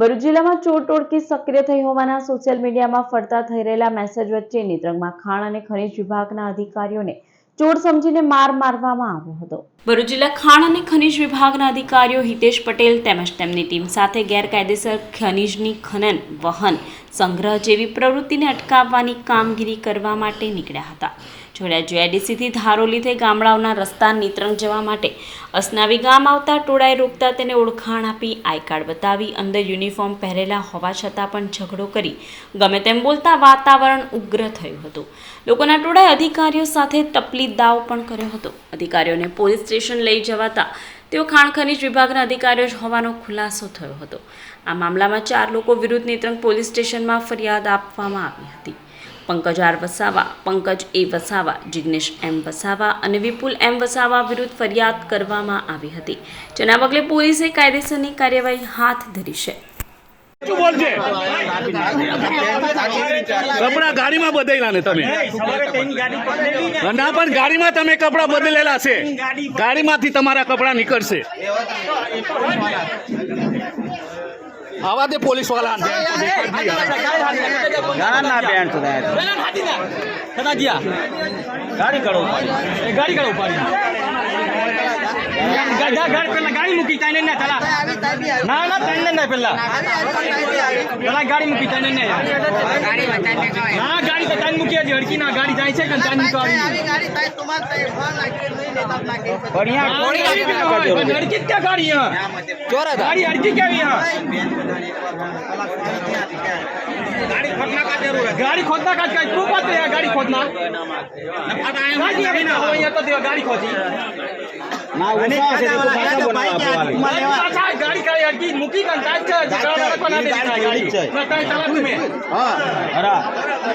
ભરૂચ જિલ્લામાં ચોર ટોળકી સક્રિય થઈ હોવાના સોશિયલ મીડિયામાં ફરતા થઈ રહેલા મેસેજ વચ્ચે નેત્રંગમાં ખાણ અને ખનિજ વિભાગના અધિકારીઓને ચોર સમજીને માર મારવામાં આવ્યો હતો. ભરૂચ જિલ્લા ખાણ અને ખનિજ વિભાગના અધિકારીઓ હિતેશ પટેલ તેમજ તેમની ટીમ સાથે ગેરકાયદેસર ખનિજની ખનન, વહન, સંગ્રહ જેવી પ્રવૃત્તિને અટકાવવાની કામગીરી કરવા માટે નીકળ્યા હતા. જોડ્યા. એડીસીથી ધારોલી થઈ ગામડાઓના રસ્તા નેત્રંગ જવા માટે અસનાવી ગામ આવતા ટોળાએ રોકતા તેને ઓળખાણ આપી આઈ કાર્ડ બતાવી અંદર યુનિફોર્મ પહેરેલા હોવા છતાં પણ ઝઘડો કરી ગમે તેમ બોલતા વાતાવરણ ઉગ્ર થયું હતું. લોકોના ટોળાએ અધિકારીઓ સાથે તપલી દાવ પણ કર્યો હતો. અધિકારીઓને પોલીસ સ્ટેશન લઈ જવાતા તેઓ ખાણ ખનિજ વિભાગના અધિકારીઓ જ હોવાનો ખુલાસો થયો હતો. આ મામલામાં ચાર લોકો વિરુદ્ધ નેત્રંગ પોલીસ સ્ટેશનમાં ફરિયાદ આપવામાં આવી હતી. Pankaj R Vasava Pankaj A Vasava Jignesh M Vasava અને વિપુલ એમ વસાવા વિરુદ્ધ ફરિયાદ કરવામાં આવી હતી. જેના પગલે પોલીસે કાયદેસરની કાર્યવાહી હાથ ધરી છે. કપડા ગાડીમાં બદલેલા ને તમે. ના પણ ગાડીમાં તમે કપડા બદલેલા છે. ગાડીમાંથી તમારા કપડા નીકળશે. આવા દે પોલીસવાળા ના ના બેન તો ગાડી કરો ગાડી કરો ઉપાડી. ગાડી પેલા ગાડી મૂકી તાઈને ને તલા ના ના તાઈને ને પેલા. પેલા ગાડી મૂકી તાઈને ના. ના કે જડકીના ગાડી જાય છે કે તાની ગાડી ગાડી તાય તમાર તાય ફોન લાગે નહીં લેતા લાગે બઢિયા કોણી ખોદના કા કઈ તું પત ગાડી ખોદના ગાડી ખોદી મૂકી